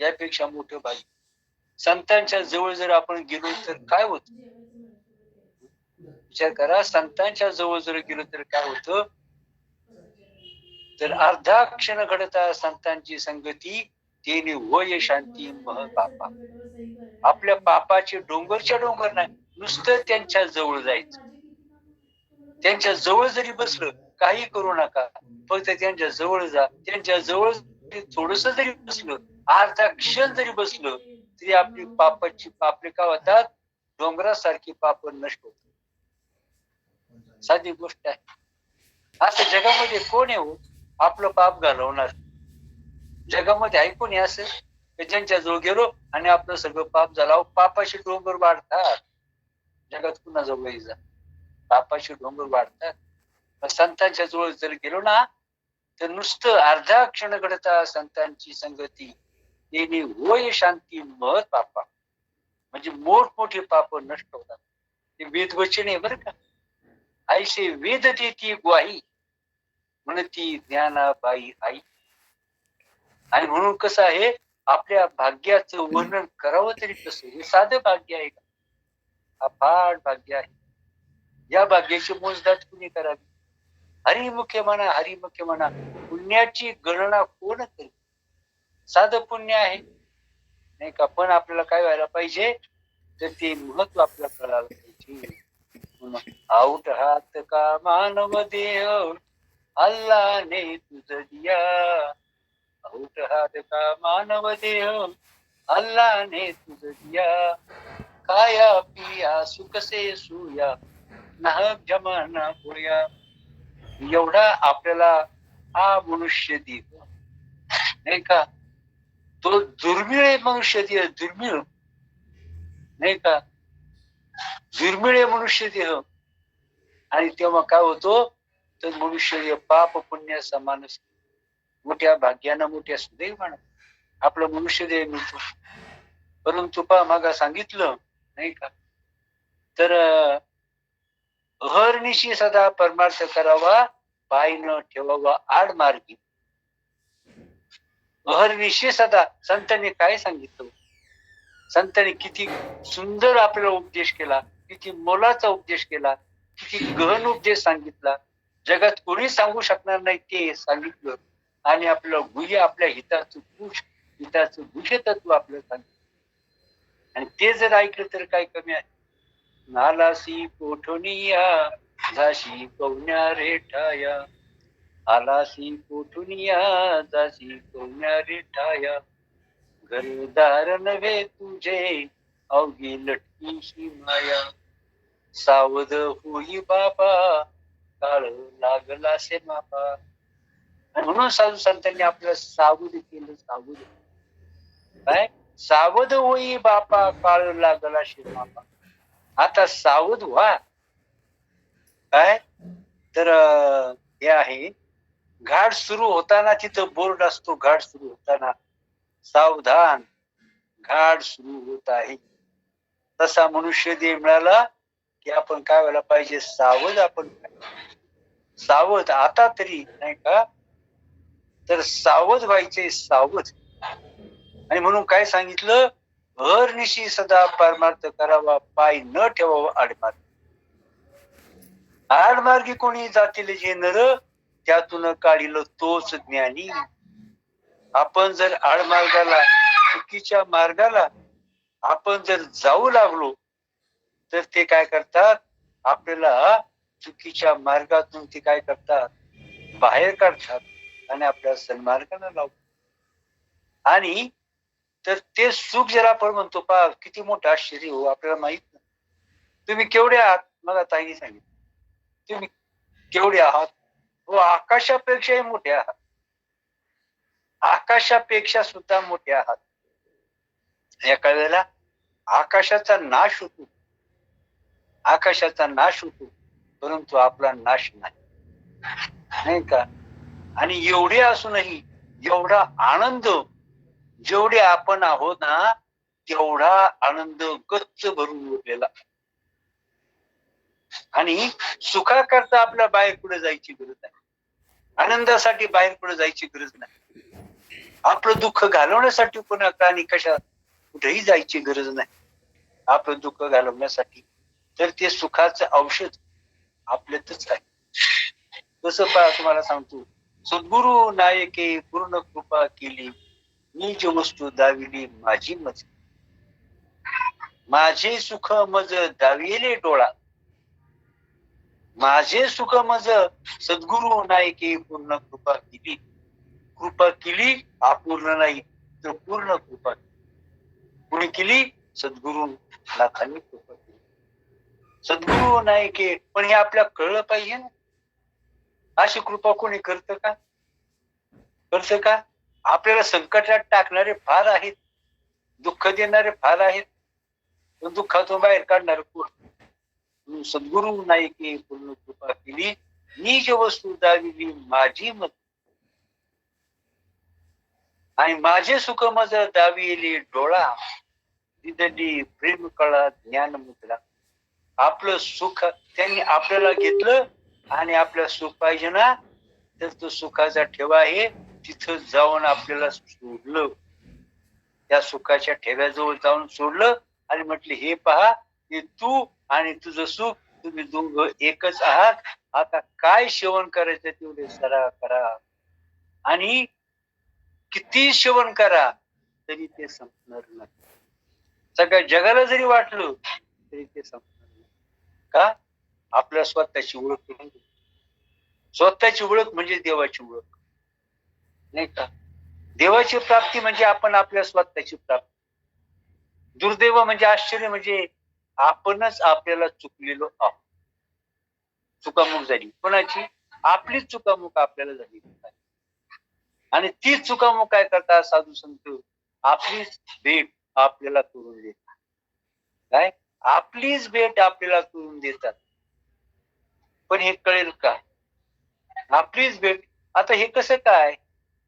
यापेक्षा मोठं भाग्य. संतांच्या जवळ जर आपण गेलो तर काय होत? विचार करा संतांच्या जवळ जर गेलो तर काय होत? तर अर्धा क्षण घडता संतांची संगती तेने वय शांती मह पापा आपल्या पापाचे डोंगरच्या डोंगर नाही नुसतं त्यांच्या जवळ जायचं. त्यांच्या जवळ जरी बसलं काही करू नका. फक्त त्यांच्या जवळ जा. त्यांच्या जवळ थोडस जरी बसलं अर्धा क्षण जरी बसलं तरी आपली पापाची पापले का होतात? डोंगरासारखी पाप नष्ट होत साधी गोष्ट आहे. असं जगामध्ये कोण येऊ? आपलं पाप घालवणार. जगामध्ये आहे कोणी असं? ज्यांच्या जवळ गेलो आणि आपलं सगळं पाप झाला. अहो, डोंगर वाढतात. जगात पुन्हा जवळ जा पापाशी डोंगर वाढतात. संतांच्या जवळ जर गेलो ना तर नुसतं अर्धा क्षण घडता संतांची संगती. येणे होय शांती मत पापा म्हणजे मोठमोठे पाप नष्ट होतात. ते वेद वचन आहे बरं का. आईसे वेद देती ग्वाही. म्हणती ज्ञानाबाई आई. आणि म्हणून कसं आहे आपल्या भाग्याचं वर्णन करावं तरी कसं हे साधं भाग्य आहे का? अफाट भाग्य आहे. या भाग्याची मोजदाद कुणी करावी? हरिमुख्य म्हणा हरिमुख्य म्हणा. पुण्याची गणना कोण करेल साधं पुण्य आहे. नाही का? पण आपल्याला काय व्हायला पाहिजे? तर ते महत्त्व आपल्याला कळायला पाहिजे. आऊट हात का मानव देह? अल्ला ने तुझ दिया. आऊट हात का मानव देह? अल्ला ने तुझ दिया. खाया पिया सुख से सुया. नाहक जमाना होया एवढा आपल्याला हा मनुष्य देह. नाही का? तो दुर्मिळ आहे मनुष्य देह दुर्मिळ. नाही का? दुर्मिळ आहे मनुष्य देह. आणि तेव्हा काय होतो? तर मनुष्य देह पाप पुण्य समान मोठ्या भाग्यानं मोठ्या सुदैवानं आपलं मनुष्य देह मिळतो. परंतु पा मागा सांगितलं नाही का? तर अहर्निशी सदा परमार्थ करावा पाय न ठेवावा आड मार्गी अहर्निशी सदा संतांनी काय सांगितलं? संतांनी किती सुंदर आपल्याला उपदेश केला किती मोलाचा उपदेश केला किती गहन उपदेश सांगितला. जगात कोणी सांगू शकणार नाही ते सांगितलं. आणि आपलं गुह्य आपल्या हिताचं पुष हिताचं गुह्य तत्व आपलं सांगितलं. आणि ते जर ऐकलं तर काय कमी आहे? नालासी कोठुनिया झाशी पवण्या रेठाया आलासी कोठुनिया झाशी कवण्या रेठाया घरदार नव्हे तुझे अवघी लटकीशी माया. सावध होई बाबा काळ लागला से मापा. म्हणून साधू संतांनी आपल्याला सावध केलं सावध. काय? सावध होई बापा काळ लागला शे मापा. आता सावध व्हा. काय? तर हे आहे घाट सुरू होताना तिथं बोर्ड असतो घाट सुरू होताना. सावधान घाट सुरू होत आहे. तसा मनुष्य देह मिळाला की आपण काय व्हायला पाहिजे? सावध आपण सावध आता तरी नाही का? तर सावध व्हायचे सावध. आणि म्हणून काय सांगितलं? हरनिशी सदा परमार्थ करावा पाय न ठेवावा आडमार्ग. आडमार्गी कोणी जातील जे नर? त्यातून काढिल तोच ज्ञानी. आपण जर आडमार्गाला चुकीच्या मार्गाला आपण जर जाऊ लागलो तर ते काय करतात? आपल्याला चुकीच्या मार्गातून ते काय करतात? बाहेर काढतात आणि आपल्या सन्मार्गाला लावतात. आणि तर ते सुख जर आपण म्हणतो पा किती मोठं आश्चर्य हो आपल्याला माहीत नाही. तुम्ही केवढे आहात? मला ताईने सांगितलं. तुम्ही केवढे आहात? हो आकाशापेक्षाही मोठे आहात. आकाशापेक्षा सुद्धा मोठे आहात. एका वेळेला आकाशाचा नाश होतो. आकाशाचा नाश होतो परंतु आपला नाश नाही. नाही का? आणि एवढे असूनही एवढा आनंद जेवढे आपण आहोत ना तेवढा आनंद गच्च भरून उरलेला. आणि सुखाकरता आपल्या बाहेर पुढे जायची गरज नाही. आनंदासाठी बाहेर पुढे जायची गरज नाही. आपलं दुःख घालवण्यासाठी कोणा आणि कशा कुठेही जायची गरज नाही. आपलं दुःख घालवण्यासाठी तर ते सुखाचं औषध आपल्यातच आहे. तसं पहा तुम्हाला सांगतो. सद्गुरु नायके पूर्ण कृपा केली. मी जी वस्तू दाविली माझी मज माझे सुख मज दाविले डोळा. माझे सुख मज सद्गुरु नायके पूर्ण कृपा केली. कृपा केली अपूर्ण नाही तर पूर्ण कृपा कुणी केली? सद्गुरु नाथांनी कृपा केली. सद्गुरु नायके पण हे आपल्या कळलं पाहिजे ना. अशी कृपा कोणी करत का? करत का? आपल्याला संकटात टाकणारे फार आहेत. दुःख देणारे फार आहेत. पण दुःखातून बाहेर काढणारे कोण? सद्गुरु नायके पूर्ण कृपा केली. निज वस्तू दाविली माझी मत. आणि माझे सुख मज दाविली डोळा. दिदली प्रेम कळा ज्ञान मुद्रा. आपलं सुख त्यांनी आपल्याला घेतलं आणि आपल्या सुख पाहिजे ना तर तो सुखाचा ठेवा आहे. तिथं जाऊन आपल्याला सोडलं. त्या सुखाच्या ठेव्याजवळ जाऊन सोडलं आणि म्हटले हे पहा की तू आणि तुझं सुख तुम्ही दोघ एकच आहात. आता काय सेवन करायचं तेवढे सरा करा. आणि किती सेवन करा तरी ते संपणार नाही. सगळ्या जगाला जरी वाटलं तरी ते संपणार नाही. का? आपल्या स्वतःची ओळख स्वतःची ओळख म्हणजे देवाची ओळख. नाही का? देवाची प्राप्ती म्हणजे आपण आपल्या स्वतःची प्राप्ती. दुर्दैव म्हणजे आश्चर्य म्हणजे आपणच आपल्याला चुकलेलो आहोत. चुकामुक झाली. कोणाची? आपलीच चुकामुक आपल्याला झाली. आणि तीच चुकामुक काय करतात साधू संत? आपलीच भेट आपल्याला करून देतात. काय? आपलीच भेट आपल्याला करून देतात. पण हे कळेल का? आपलीच भेट आता हे कसं काय?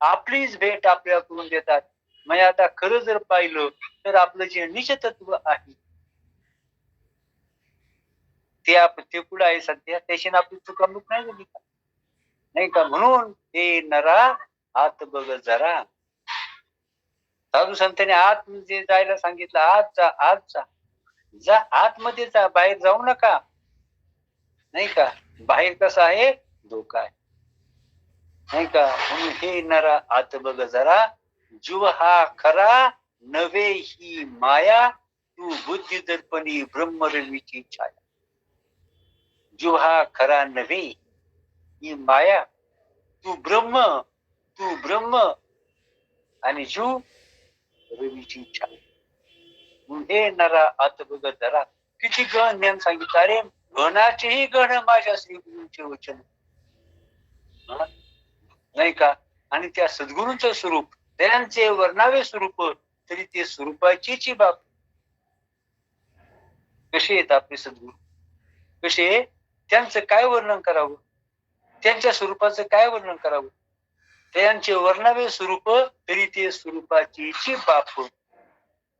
आपलीच भेट आपल्याला करून देतात. म्हणजे आता खरं जर पाहिलं तर आपलं जे निजतत्व आहे ते आप ते कुठं आहे सध्या? त्याशी आपली चुकामुक नाही झाली का? नाही का? म्हणून हे नरा आत बघ जरा. साधू संतांनी आत म्हणजे जायला सांगितलं आत जा आत जा. जा आतमध्ये जा बाहेर जाऊ नका. नाही का? बाहेर कसं आहे? धोका आहे. नाही का? म्हणून हे नरा आत बघ जरा. जीव हा खरा नवे ही माया. तू बुद्धी दर्पणी ब्रह्मरवीची छाया. जीव हा खरा नव्हे. ही माया तू ब्रह्म तू ब्रह्म आणि जीव रवीची इच्छा हे नरा आत धरा. जरा किती गण ज्ञान सांगितलं? अरे गणाचेही गण माझ्या श्री गुरुचे वचन नाही का? आणि त्या सद्गुरूंच स्वरूप त्यांचे वर्णावे स्वरूप तरी ते स्वरूपाचीची बाब. कसे आहेत आपले सद्गुरू? कसे? त्यांचं काय वर्णन करावं? त्यांच्या स्वरूपाचं काय वर्णन करावं? त्यांचे वर्णावे स्वरूप तरी ते स्वरूपाची बाप.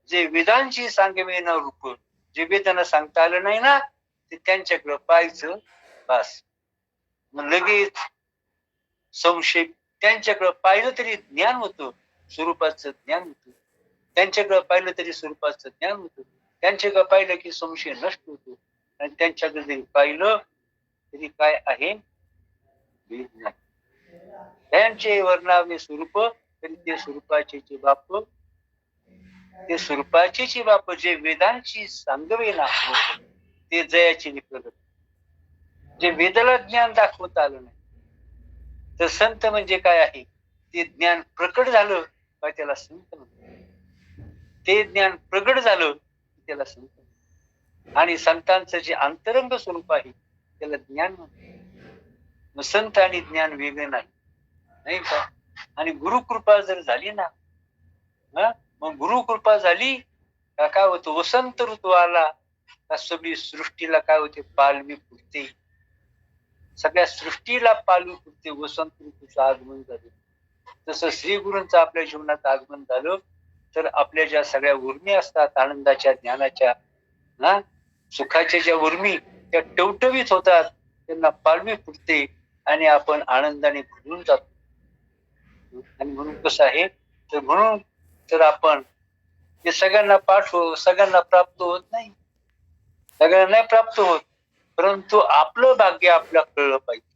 जे वेदांची सांगवे ना रूप जे वेदांना सांगता आलं नाही ना ते त्यांच्याकडं पाहायचं बस. मग लगेच संशय त्यांच्याकडं पाहिलं तरी ज्ञान होतं स्वरूपाचं ज्ञान होतं. त्यांच्याकडं पाहिलं तरी स्वरूपाचं ज्ञान होतं. त्यांच्याकडं पाहिलं की संशय नष्ट होतो. आणि त्यांच्याकडे जरी पाहिलं तरी काय आहे? भेद नाही. त्यांचे वर्णावे स्वरूप तरी ते स्वरूपाचे जे बाप ते स्वरूपाचे जे बाप जे वेदांची सांगवे ना ते जयाचे निप्रगत जे वेदाला ज्ञान दाखवत आलं नाही तर संत म्हणजे काय आहे? ते ज्ञान प्रकट झालं का त्याला संत ते ज्ञान प्रकट झालं त्याला संत आणि संतांचं जे अंतरंग स्वरूप आहे त्याला ज्ञान म्हणते संत आणि ज्ञान वेगळं नाही. नाही का? आणि गुरुकृपा जर झाली ना मग गुरुकृपा झाली का काय होतं? वसंत ऋतू आला का सगळी सृष्टीला काय होते? पालवी फुटते. सगळ्या सृष्टीला पालवी फुटते. वसंत ऋतूचं आगमन झालं. तसं श्री गुरूंचं आपल्या जीवनात आगमन झालं तर आपल्या ज्या सगळ्या उर्मी असतात आनंदाच्या ज्ञानाच्या ना सुखाच्या ज्या उर्मी त्या टवटवीत होतात त्यांना पालवी फुटते आणि आपण आनंदाने भरून जातो. आणि म्हणून कसं आहे तर म्हणून तर आपण हे सगळ्यांना पाठव सगळ्यांना प्राप्त होत नाही. सगळ्यांना नाही प्राप्त होत परंतु आपलं भाग्य आपल्याला कळलं पाहिजे.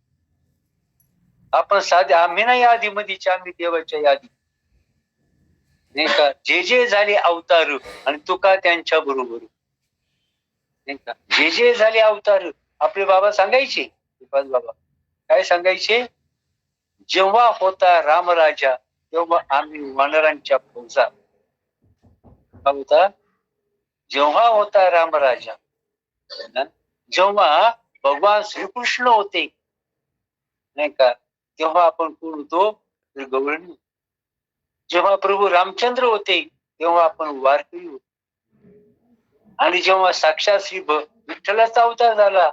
आपण साधे आम्ही नाही यादीमध्येच आम्ही देवाच्या यादी. नाही का? जे जे झाले अवतार आणि तुका त्यांच्या बरोबर. जे जे झाले अवतार आपले बाबा सांगायचे बाबा. काय सांगायचे? जेव्हा होता रामराजा तेव्हा आम्ही वानरांच्या फौजा. होता जेव्हा होता रामराजा ना? जेव्हा भगवान श्रीकृष्ण होते नाही का? तेव्हा आपण कोण होतो? तर गवळणी. जेव्हा प्रभू रामचंद्र होते तेव्हा आपण वारकरी होतो. आणि जेव्हा साक्षात श्री भ- विठ्ठलाचा अवतार झाला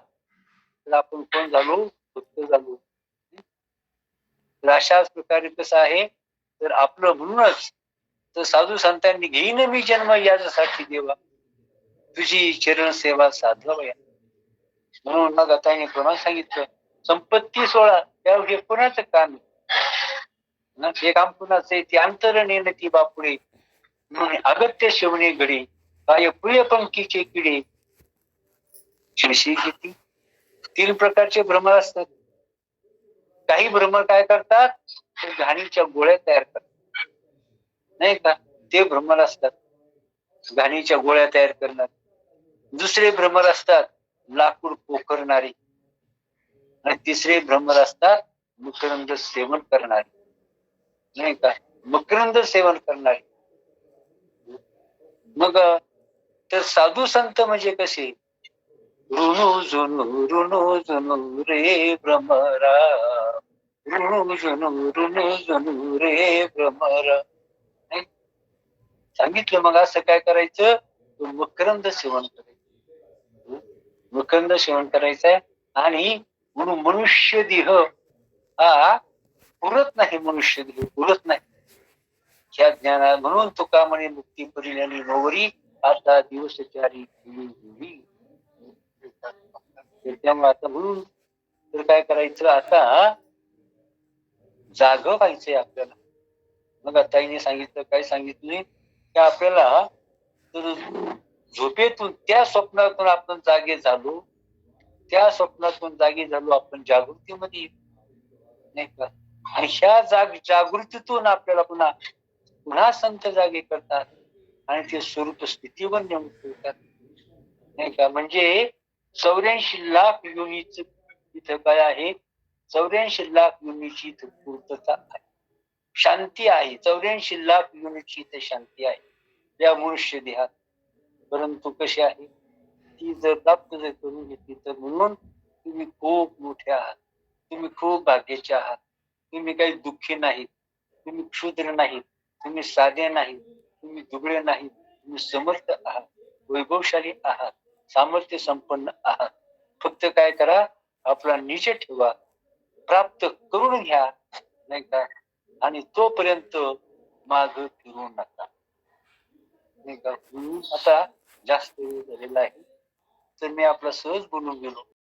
तर आपण कोण झालो भक्त झालो तर अशाच प्रकारे कसं आहे. तर आपलं म्हणूनच तर साधू संतांनी घेईन मी जन्म याच्यासाठी देवा. तुझी चरण सेवा साधवाया म्हणून मग आता याने कोणाला सांगितलं? संपत्ती सोळा त्यावर हे कोणाचं काम हे काम कुणाचं आहे? ते अंतर नेन ती बापुडे. म्हणून अगत्य शिवणे घडी. काय प्रिय पंखीचे किडे? शिरशी किती? तीन प्रकारचे भ्रमर असतात. काही भ्रमर काय करतात? तर घाणीच्या गोळ्या तयार करतात. नाही का? ते भ्रमर असतात. घाणीच्या गोळ्या तयार करणार. दुसरे भ्रमर असतात लाकूड पोखरणारे. आणि तिसरे भ्रमर असतात मकरंद सेवन करणारे. नाही का? मकरंद सेवन करणारे. मग तर साधू संत म्हणजे कसे? ऋणू जुनू ऋणू जुनू रे भ्रमरा ऋणू जुनू ऋणू जुनू रे भ्रमरा सांगितलं मग असं काय करायचं? मकरंद सेवन करायचं. मकरंद सेवन करायचंय आणि म्हणून मनुष्य देह हा पुरत नाही मनुष्य देह पुरत नाही. ह्या ज्ञाना म्हणून तुका म्हणे मुक्ती आणि नोवरी आता दिवस चारी त्यामुळे आता म्हणून तर काय करायचं? आता जाग व्हायचंय आपल्याला. मग ताईने सांगितलं काय सांगितले की आपल्याला तर झोपेतून त्या स्वप्नातून आपण जागे झालो. त्या स्वप्नातून जागे झालो आपण जागृतीमध्ये. नाही का? आणि ह्या जाग जागृतीतून आपल्याला पुन्हा पुन्हा संत जागे करतात. आणि ते स्वरूप स्थितीवर नेऊन ठेवतात नाही का? म्हणजे चौऱ्याऐंशी लाख युनिट इथं काय आहे? चौऱ्याऐंशी लाख युनिटची इथं पूर्तता आहे. शांती आहे. चौऱ्याऐंशी लाख युनिटची इथे शांती आहे. या मनुष्य देहात. परंतु कशी आहे? ती जर प्राप्त जर करून घेतली तर म्हणून तुम्ही खूप मोठे आहात. तुम्ही खूप भाग्याचे आहात. तुम्ही काही दुःखी नाहीत. तुम्ही क्षुद्र नाहीत. तुम्ही साधे नाहीत. तुम्ही दुबळे नाहीत तुम्ही समर्थ आहात. वैभवशाली आहात. सामर्थ्य संपन्न आहात. फक्त काय करा आपला निज ठेवा. प्राप्त करून घ्या नाही का? आणि तोपर्यंत माग फिरू नका. नाही का? आता जास्त वेळ झालेला आहे. तर मी आपला सहज बोलून गेलो.